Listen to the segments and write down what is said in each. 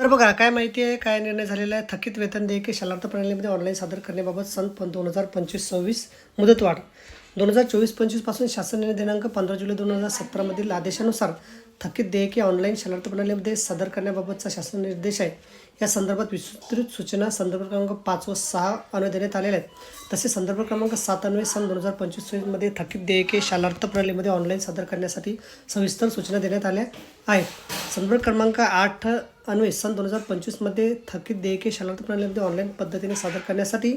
तर बघा काय माहिती आहे काय निर्णय झालेला आहे? थकीत वेतन देयके शालार्थ प्रणालीमध्ये ऑनलाईन सादर करण्याबाबत सन पण दोन हजार पंचवीस सव्वीस मुदतवाढ. दोन हजार चोवीस पंचवीसपासून शासन निर्णय दिनांक पंधरा जुलै दोन हजार सतरामधील आदेशानुसार थकीत देयके ऑनलाईन शालार्थ प्रणालीमध्ये सादर करण्याबाबतचा शासन निर्देश आहे. या संदर्भात विस्तृत सूचना संदर्भ क्रमांक पाच व सहा अन्वय देण्यात आलेल्या आहेत. तसेच संदर्भ क्रमांक सात अन्वय सन दोन हजार पंचवीसमध्ये थकीत देयके शालार्थ प्रणालीमध्ये ऑनलाईन सादर करण्यासाठी सविस्तर सूचना देण्यात आल्या आहेत. संदर्भ क्रमांक आठ अन्वय सन दोन हजार पंचवीसमध्ये थकीत देयके शालार्थ प्रणालीमध्ये ऑनलाईन पद्धतीने सादर करण्यासाठी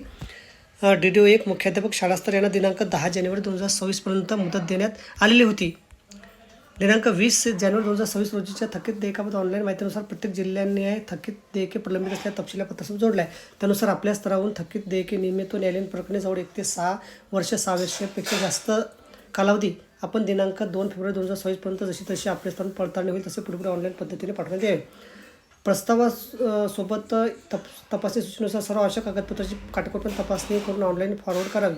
डी डी ओ एक मुख्याध्यापक शाळास्तर यांना दिनांक दहा जानेवारी दोन हजार सव्वीसपर्यंत मुदत देण्यात आलेली होती. दिनांक वीस जानेवारी दोन हजार सव्वीस रोजीच्या थकीत देयकाबद्दल ऑनलाईन माहितीनुसार प्रत्येक जिल्ह्याने थकीत देयके प्रलंबित असल्या तपशिला पत्रासोबत जोडला आहे त्यानुसार आपल्या स्तरावरून थकीत देयके नियमित व न्यायालयीन जवळ एक ते सहा वर्ष सहा वर्षापेक्षा जास्त कालावधी आपण दिनांक दोन फेब्रुवारी दोन हजार सव्वीसपर्यंत जशी तशी आपल्या स्तरावर पडताळणी होईल तसे पुढे ऑनलाईन पद्धतीने पाठवण्यात येईल प्रस्तावासोबत सोबत तप तपासणी सूचनेनुसार सर्व आवश्यक कागदपत्राची काटेकोरपणे तपासणी करून ऑनलाईन फॉरवर्ड करावी.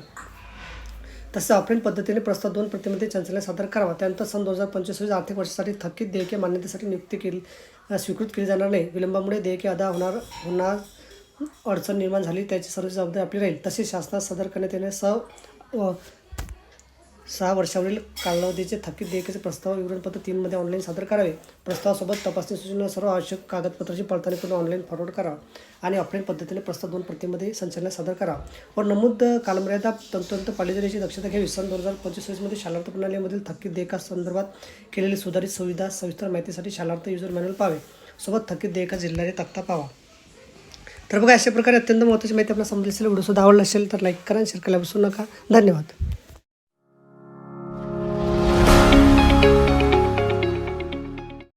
तसेच ऑफलाईन पद्धतीने प्रस्ताव दोन प्रतिमध्ये चंचलने सादर करावा त्यानंतर सन दोन हजार पंचवीस आर्थिक वर्षासाठी थकीत देयके मान्यतेसाठी नियुक्ती केली स्वीकृत केली जाणार नाही. विलंबामुळे देयके अदा होणार होणार अडचण निर्माण झाली. त्याची सर्व जबाबदारी आपली राहील. तसेच शासनात सादर करण्यात येणे स सहा वर्षावरील कालावधीचे थकीत देयकेचे प्रस्ताव विवरणपत्र तीनमध्ये ऑनलाईन सादर करावे. प्रस्तावासोबत तपासणी सूचना सर्व आवश्यक कागदपत्राची पडताळणी करून ऑनलाईन फॉरवर्ड करा आणि ऑफलाईन पद्धतीने प्रस्ताव दोन प्रतिमध्ये संचालनात सादर करा. व नमूद कालमर्यादा तंतोतंत पाळली जाण्याची दक्षता घ्यावी. सन दोन हजार पंचवीसमध्ये शालार्थ प्रणालीमधील थकीत देयका संदर्भात केलेली सुधारित सुविधा सविस्तर माहितीसाठी शालार्थ युजर मॅन्युअल पाहावे. सोबत थकीत देयका जिल्ह्याने तक्ता पाहावा. तर बघा अशा प्रकारे अत्यंत महत्त्वाची माहिती आपल्याला समजली असेल व्हिडिओ सुद्धा आवडला असेल तर लाईक करा शेअर करायला विसरू नका. धन्यवाद.